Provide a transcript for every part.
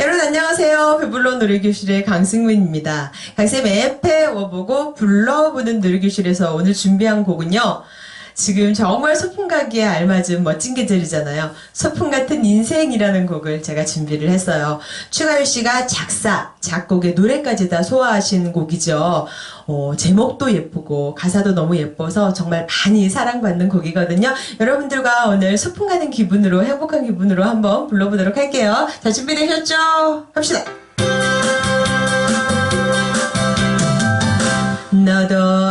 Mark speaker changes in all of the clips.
Speaker 1: 여러분 안녕하세요. 배불러 놀이교실의 강승민입니다. 강쌤 앱에 워보고 불러보는 놀이교실에서 오늘 준비한 곡은요. 지금 정말 소풍 가기에 알맞은 멋진 계절이잖아요. 소풍 같은 인생이라는 곡을 제가 준비를 했어요. 추가열 씨가 작사, 작곡에 노래까지 다 소화하신 곡이죠. 어, 제목도 예쁘고 가사도 너무 예뻐서 정말 많이 사랑받는 곡이거든요. 여러분들과 오늘 소풍 가는 기분으로 행복한 기분으로 한번 불러보도록 할게요. 자 준비되셨죠? 합시다. 너도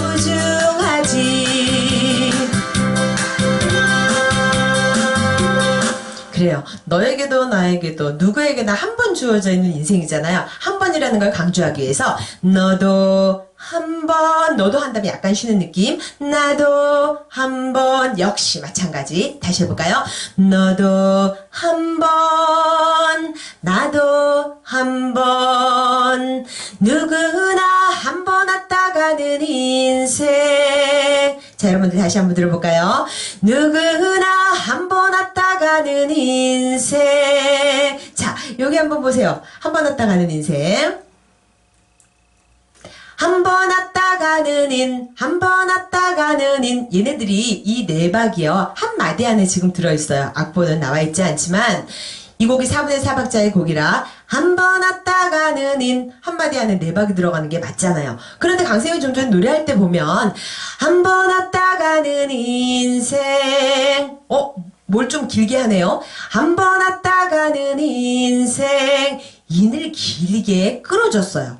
Speaker 1: 그래요. 너에게도 나에게도 누구에게나 한 번 주어져 있는 인생이잖아요. 한 번이라는 걸 강조하기 위해서 너도 한 번, 너도 한다면 약간 쉬는 느낌. 나도 한 번, 역시 마찬가지. 다시 해볼까요? 너도 한 번, 나도 한 번, 누구나 한 번 왔다 가는 인생. 자, 여러분들 다시 한번 들어볼까요? 누구나 한 가는 인생. 자, 여기 한번 보세요. 한 번 왔다 가는 인생. 한 번 왔다 가는 인, 한 번 왔다 가는 인. 얘네들이 이 네 박이요. 한 마디 안에 지금 들어있어요. 악보는 나와 있지 않지만, 이 곡이 4분의 4박자의 곡이라, 한 번 왔다 가는 인, 한 마디 안에 네 박이 들어가는 게 맞잖아요. 그런데 강세희 좀 전에 노래할 때 보면, 한 번 왔다 가는 인생, 어? 뭘 좀 길게 하네요. 한 번 왔다 가는 인생, 인을 길게 끌어줬어요.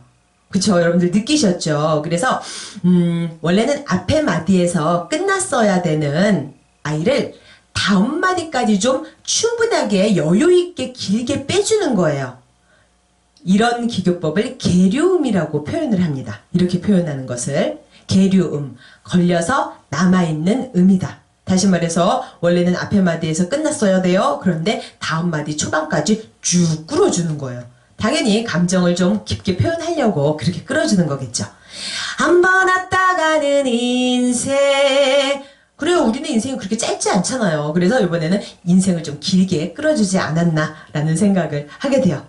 Speaker 1: 그쵸? 여러분들 느끼셨죠? 그래서 음 원래는 앞에 마디에서 끝났어야 되는 아이를 다음 마디까지 좀 충분하게 여유 있게 길게 빼주는 거예요. 이런 기교법을 계류음이라고 표현을 합니다. 이렇게 표현하는 것을. 계류음. 걸려서 남아있는 음이다 다시 말해서 원래는 앞에 마디에서 끝났어야 돼요 그런데 다음 마디 초반까지 쭉 끌어주는 거예요 당연히 감정을 좀 깊게 표현하려고 그렇게 끌어주는 거겠죠. 한 번 왔다 가는 인생. 그래요, 우리는 인생이 그렇게 짧지 않잖아요. 그래서 이번에는 인생을 좀 길게 끌어주지 않았나라는 생각을 하게 돼요.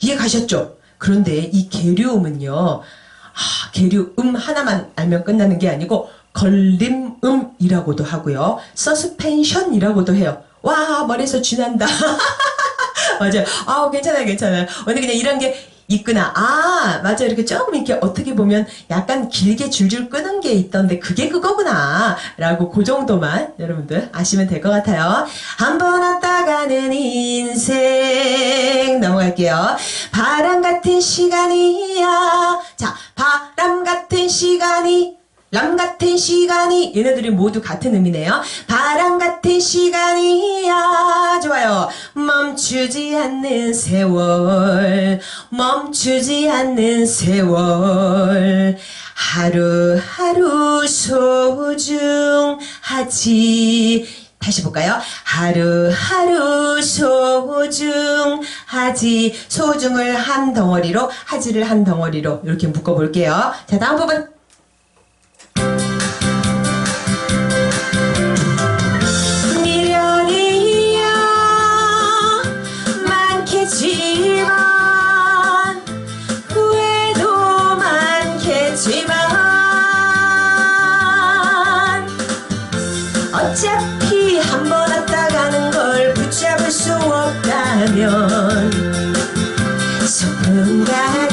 Speaker 1: 이해 가셨죠? 그런데 이 계류음은요, 아, 계류음 하나만 알면 끝나는 게 아니고, 걸림음이라고도 하고요, 서스펜션이라고도 해요. 와, 머리에서 쥐난다. 맞아요. 아, 괜찮아요, 괜찮아요. 오늘 그냥 이런 게 있구나. 아, 맞아. 이렇게 조금 이렇게 어떻게 보면 약간 길게 줄줄 끄는 게 있던데 그게 그거구나. 라고 그 정도만 여러분들 아시면 될 것 같아요. 한 번 왔다 가는 인생. 넘어갈게요. 바람 같은 시간이야. 자, 바람 같은 시간이 람 같은 시간이 얘네들이 모두 같은 의미네요. 바람 같은 시간이야. 좋아요. 멈추지 않는 세월. 멈추지 않는 세월. 하루하루 소중하지. 다시 볼까요? 하루하루 소중하지. 소중을 한 덩어리로, 하지를 한 덩어리로 이렇게 묶어볼게요. 자, 다음 부분. 없다면 소풍 가듯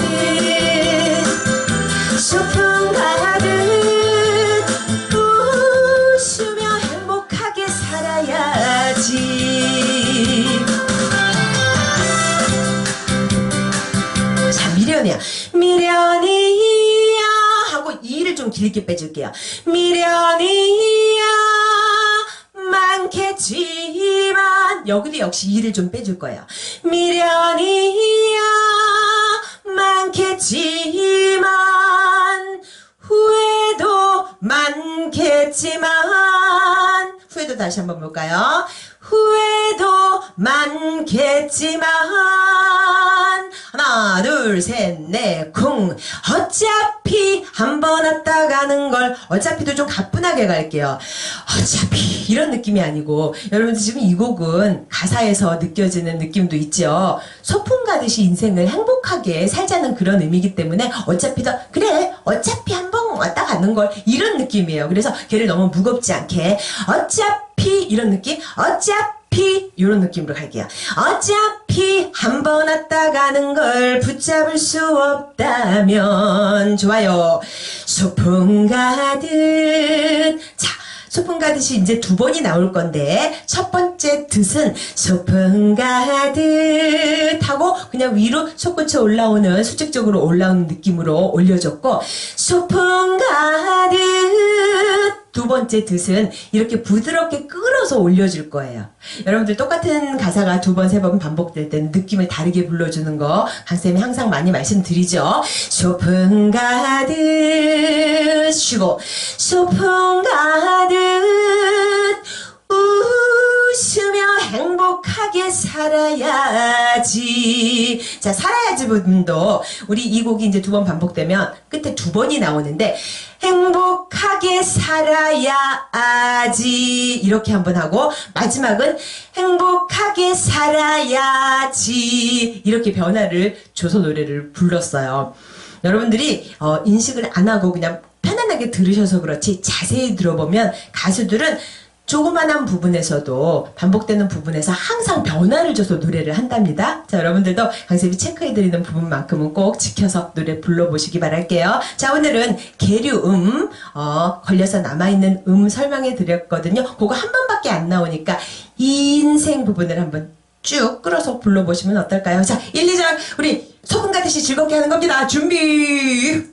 Speaker 1: 소풍 가듯 웃으며 행복하게 살아야지. 자 미련이야. 미련이야 하고 이를 좀 길게 빼줄게요. 미련이야 많겠지만 여기도 역시 이를 좀 빼줄 거예요. 미련이야 많겠지만. 후회도 많겠지만. 후회도 다시 한번 볼까요? 후회도 많겠지만. 하나 둘 셋넷쿵. 어차피 한 번 왔다 가는 걸 어차피도 좀 가뿐하게 갈게요. 어차피 이런 느낌이 아니고 여러분들 지금 이 곡은 가사에서 느껴지는 느낌도 있죠 소풍 가듯이 인생을 행복하게 살자는 그런 의미이기 때문에 어차피도 그래 어차피 한 번 왔다 가는 걸 이런 느낌이에요 그래서 걔를 너무 무겁지 않게 어차피 이런 느낌 어차피 이런 느낌으로 갈게요. 어차피 한 번 왔다 가는 걸 붙잡을 수 없다면 좋아요. 소풍 가듯 자 소풍 가 듯이 이제 두 번이 나올 건데 첫 번째 뜻은 소풍 가 듯 하고 그냥 위로 솟구쳐 올라오는 수직적으로 올라오는 느낌으로 올려줬고 소풍 가 듯 두 번째 뜻은 이렇게 부드럽게 끌어서 올려줄 거예요. 여러분들 똑같은 가사가 두 번, 세 번 반복될 때는 느낌을 다르게 불러주는 거 강쌤이 항상 많이 말씀드리죠. 소풍 가듯 쉬고 소풍 가듯 웃으며 행복 하게 살아야지. 자, 살아야지 부분도 우리 이 곡이 이제 두 번 반복되면 끝에 두 번이 나오는데 행복하게 살아야지. 이렇게 한번 하고 마지막은 행복하게 살아야지. 이렇게 변화를 줘서 노래를 불렀어요. 여러분들이 어, 인식을 안 하고 그냥 편안하게 들으셔서 그렇지 자세히 들어보면 가수들은 조그만한 부분에서도 반복되는 부분에서 항상 변화를 줘서 노래를 한답니다. 자, 여러분들도 강쌤이 체크해드리는 부분만큼은 꼭 지켜서 노래 불러보시기 바랄게요. 자, 오늘은 계류음, 어, 걸려서 남아있는 음 설명해 드렸거든요. 그거 한 번밖에 안 나오니까 인생 부분을 한번 쭉 끌어서 불러보시면 어떨까요? 자, 1, 2절 우리 소금 가듯이 즐겁게 하는 겁니다. 준비!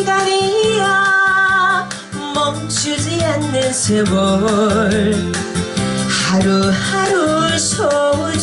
Speaker 1: 시간이야. 멈추지 않는 세월. 하루하루 소중하지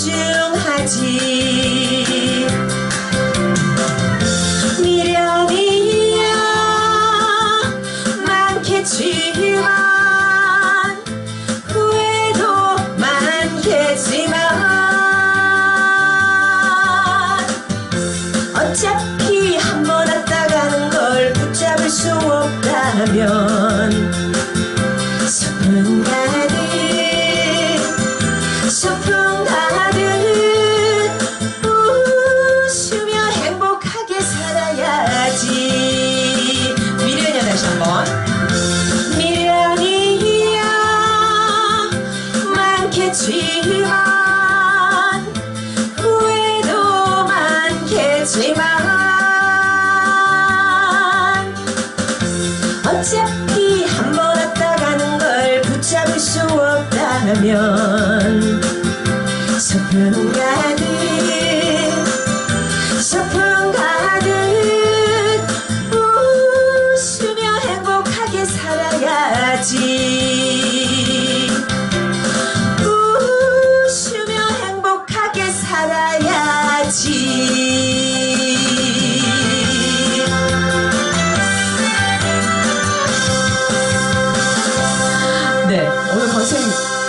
Speaker 1: 소풍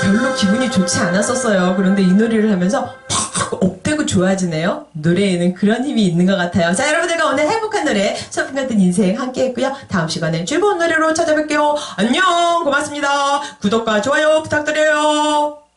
Speaker 1: 별로 기분이 좋지 않았었어요. 그런데 이 노래를 하면서 팍 업되고 좋아지네요. 노래에는 그런 힘이 있는 것 같아요. 자, 여러분들과 오늘 행복한 노래, 소품 같은 인생 함께 했고요. 다음 시간에 즐거운 노래로 찾아뵐게요. 안녕! 고맙습니다. 구독과 좋아요 부탁드려요.